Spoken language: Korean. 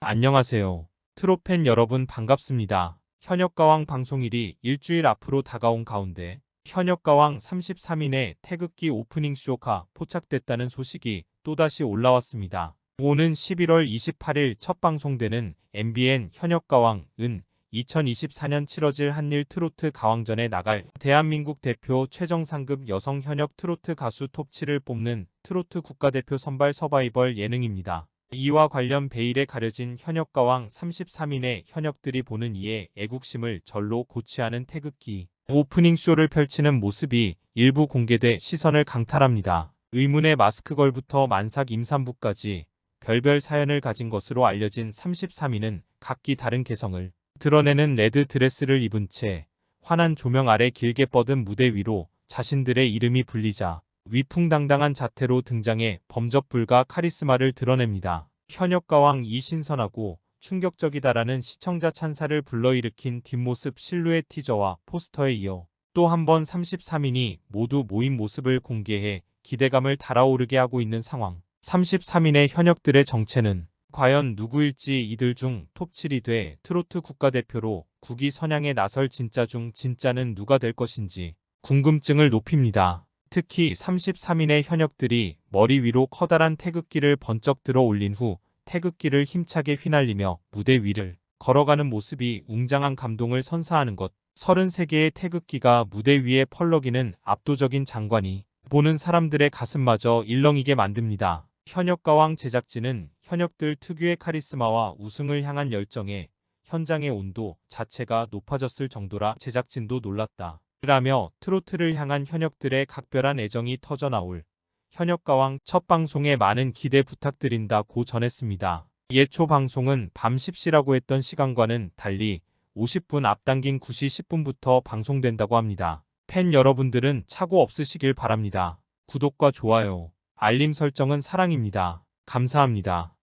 안녕하세요. 트로팬 여러분 반갑습니다. 현역가왕 방송일이 일주일 앞으로 다가온 가운데 현역가왕 33인의 태극기 오프닝 쇼가 포착됐다는 소식이 또다시 올라왔습니다. 오는 11월 28일 첫 방송되는 MBN 현역가왕은 2024년 치러질 한일 트로트 가왕전에 나갈 대한민국 대표 최정 상급 여성 현역 트로트 가수 톱7을 뽑는 트로트 국가대표 선발 서바이벌 예능입니다. 이와 관련 베일에 가려진 현역가왕 33인의 현역들이 보는 이에 애국심을 절로 고취하는 태극기 오프닝 쇼를 펼치는 모습이 일부 공개돼 시선을 강탈합니다. 의문의 마스크걸부터 만삭 임산부까지 별별 사연을 가진 것으로 알려진 33인은 각기 다른 개성을 드러내는 레드 드레스를 입은 채 환한 조명 아래 길게 뻗은 무대 위로 자신들의 이름이 불리자 위풍당당한 자태로 등장해 범접불가 카리스마를 드러냅니다. 현역가왕 이신선하고 충격적이다라는 시청자 찬사를 불러일으킨 뒷모습 실루엣 티저와 포스터에 이어 또 한 번 33인이 모두 모인 모습을 공개해 기대감을 달아오르게 하고 있는 상황. 33인의 현역들의 정체는 과연 누구일지 이들 중 톱7이 돼 트로트 국가대표로 국위 선양에 나설 진짜 중 진짜는 누가 될 것인지 궁금증을 높입니다. 특히 33인의 현역들이 머리 위로 커다란 태극기를 번쩍 들어 올린 후 태극기를 힘차게 휘날리며 무대 위를 걸어가는 모습이 웅장한 감동을 선사하는 것. 33개의 태극기가 무대 위에 펄럭이는 압도적인 장관이 보는 사람들의 가슴마저 일렁이게 만듭니다. 현역가왕 제작진은 현역들 특유의 카리스마와 우승을 향한 열정에 현장의 온도 자체가 높아졌을 정도라 제작진도 놀랐다. 라며 트로트를 향한 현역들의 각별한 애정이 터져나올 현역가왕 첫 방송에 많은 기대 부탁드린다고 전했습니다. 예초 방송은 밤 10시라고 했던 시간과는 달리 50분 앞당긴 9시 10분부터 방송된다고 합니다. 팬 여러분들은 착오 없으시길 바랍니다. 구독과 좋아요, 알림 설정은 사랑입니다. 감사합니다.